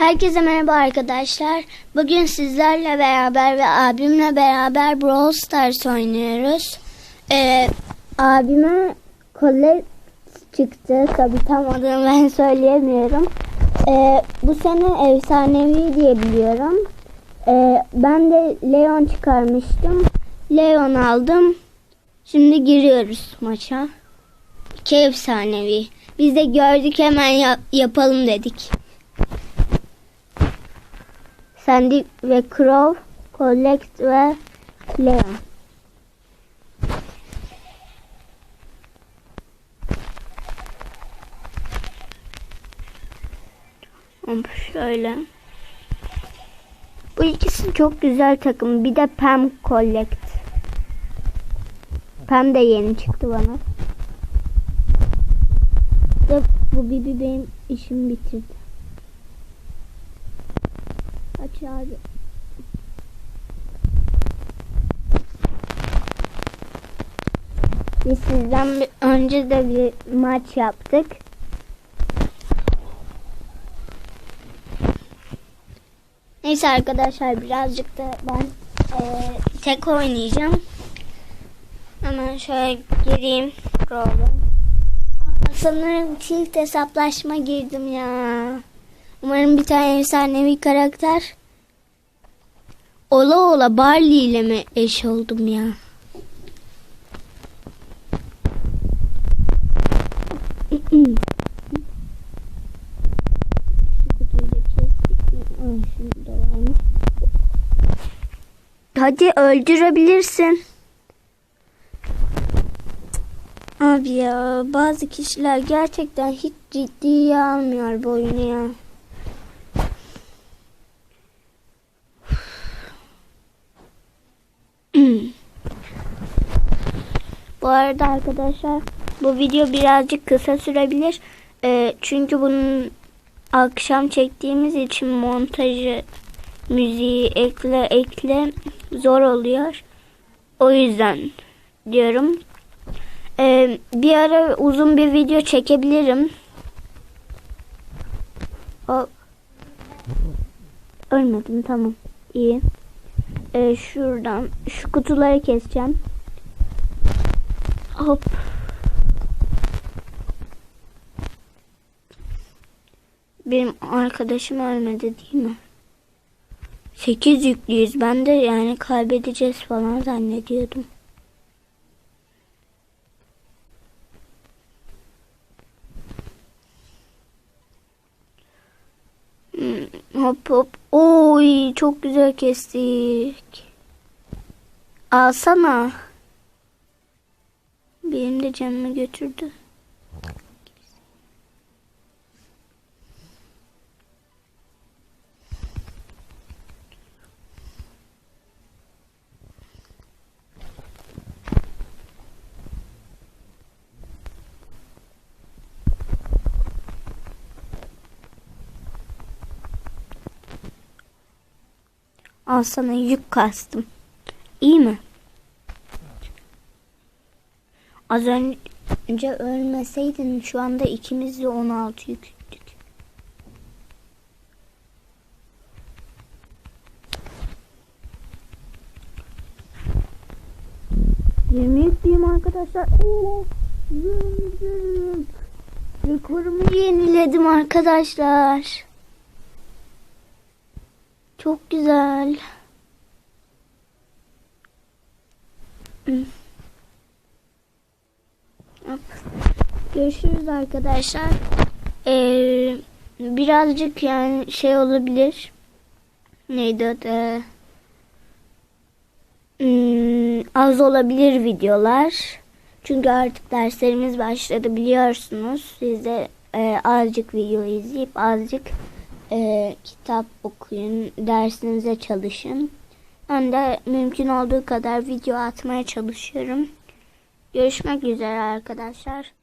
Herkese merhaba arkadaşlar. Bugün sizlerle beraber ve abimle beraber Brawl Stars oynuyoruz. Ee, abime kolye çıktı. Tabi tam adını ben söyleyemiyorum. Ee, bu sene efsanevi diye biliyorum. Ee, ben de Leon çıkarmıştım. Leon aldım. Şimdi giriyoruz maça. İki efsanevi. Biz de gördük hemen yap- yapalım dedik. Sandy ve Crow, Collect ve Leon. Şöyle. Bu ikisi çok güzel takım. Bir de Pam Collect. Pam da yeni çıktı bana. Bu Bibi benim işimi bitirdi. Aç abi. Biz sizden bir, önce de bir maç yaptık. Neyse arkadaşlar birazcık da ben eee, tek oynayacağım. Hemen şöyle gireyim. Aa, Sanırım çift hesaplaşma girdim ya. Umarım bir tane efsanevi karakter. Ola ola Barley ile mi eş oldum ya? Hadi öldürebilirsin. Abi ya bazı kişiler gerçekten hiç ciddiye almıyor bu oyunu ya. Bu arada arkadaşlar bu video birazcık kısa sürebilir. Ee, çünkü bunun akşam çektiğimiz için montajı müziği ekle ekle zor oluyor. O yüzden diyorum. Ee, bir ara uzun bir video çekebilirim. O ölmedim tamam iyi. Ee, şuradan şu kutuları keseceğim. Hop. Benim arkadaşım ölmedi değil mi? 8 yüklüyüz. Ben de yani kaybedeceğiz falan zannediyordum. Hmm, Hop hop. Oy çok güzel kestik. Alsana. Benim de canımı götürdü. Al sana yük kastım. İyi mi? Az önce ölmeseydin şu anda ikimiz de 16 yüktük. Yirmi yüklüyüm arkadaşlar. Oo, zım. Rekorumu yeniledim arkadaşlar. Çok güzel. Hmm. Hop. Görüşürüz arkadaşlar. Ee, birazcık yani şey olabilir. Neydi adı? Hmm, az olabilir videolar. Çünkü artık derslerimiz başladı biliyorsunuz. Siz de e, azıcık video izleyip azıcık e, kitap okuyun, dersinize çalışın. Ben de mümkün olduğu kadar video atmaya çalışıyorum. Görüşmek üzere arkadaşlar.